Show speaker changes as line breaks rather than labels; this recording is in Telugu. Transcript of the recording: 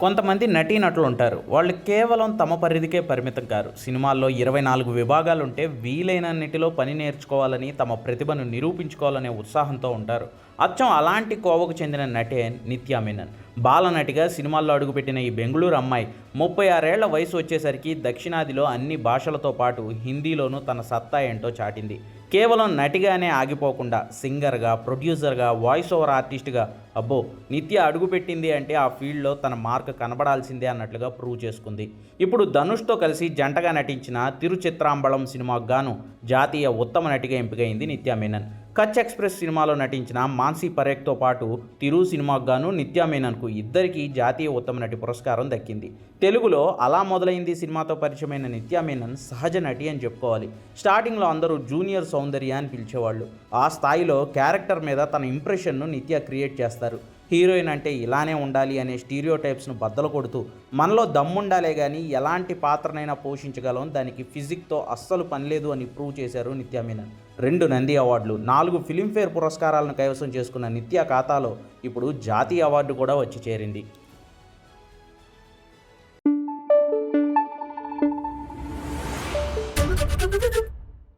కొంతమంది నటీనటులు ఉంటారు వాళ్ళు కేవలం తమ పరిధికే పరిమితం కారు. సినిమాల్లో ఇరవై నాలుగు విభాగాలు ఉంటే వీలైనన్నిటిలో పని నేర్చుకోవాలని తమ ప్రతిభను నిరూపించుకోవాలనే ఉత్సాహంతో ఉంటారు. అచ్చం అలాంటి కోవకు చెందిన నటే నిత్యా మేనన్. బాలనటిగా సినిమాల్లో అడుగుపెట్టిన ఈ బెంగళూరు అమ్మాయి ముప్పై ఆరేళ్ళ వయసు వచ్చేసరికి దక్షిణాదిలో అన్ని భాషలతో పాటు హిందీలోనూ తన సత్తా ఏంటో చాటింది. కేవలం నటిగానే ఆగిపోకుండా సింగర్గా ప్రొడ్యూసర్గా వాయిస్ ఓవర్ ఆర్టిస్ట్గా అబ్బో నిత్య అడుగుపెట్టింది అంటే ఆ ఫీల్డ్లో తన మార్క్ కనబడాల్సిందే అన్నట్లుగా ప్రూవ్ చేసుకుంది. ఇప్పుడు ధనుష్తో కలిసి జంటగా నటించిన తిరుచిత్రాంబళం సినిమాకు గాను జాతీయ ఉత్తమ నటిగా ఎంపికైంది నిత్యా మేనన్. కచ్ ఎక్స్ప్రెస్ సినిమాలో నటించిన మాన్సీ పరేఖ్తో పాటు తిరు సినిమాకు గాను నిత్యా మేనన్కు ఇద్దరికీ జాతీయ ఉత్తమ నటి పురస్కారం దక్కింది. తెలుగులో అలా మొదలైంది సినిమాతో పరిచయమైన నిత్యా మేనన్ సహజ నటి అని చెప్పుకోవాలి. స్టార్టింగ్లో అందరూ జూనియర్ సౌందర్య అని పిలిచేవాళ్ళు. ఆ స్థాయిలో క్యారెక్టర్ మీద తన ఇంప్రెషన్ను నిత్య క్రియేట్ చేస్తారు. హీరోయిన్ అంటే ఇలానే ఉండాలి అనే స్టీరియో టైప్స్ను బద్దలు కొడుతూ మనలో దమ్ముండాలే కానీ ఎలాంటి పాత్రనైనా పోషించగలం. దానికి ఫిజిక్తో అస్సలు పనిలేదు అని ప్రూవ్ చేశారు నిత్యా మీనన్. రెండు నంది అవార్డులు నాలుగు ఫిలింఫేర్ పురస్కారాలను కైవసం చేసుకున్న నిత్య ఖాతాలో ఇప్పుడు జాతీయ అవార్డు కూడా వచ్చి చేరింది.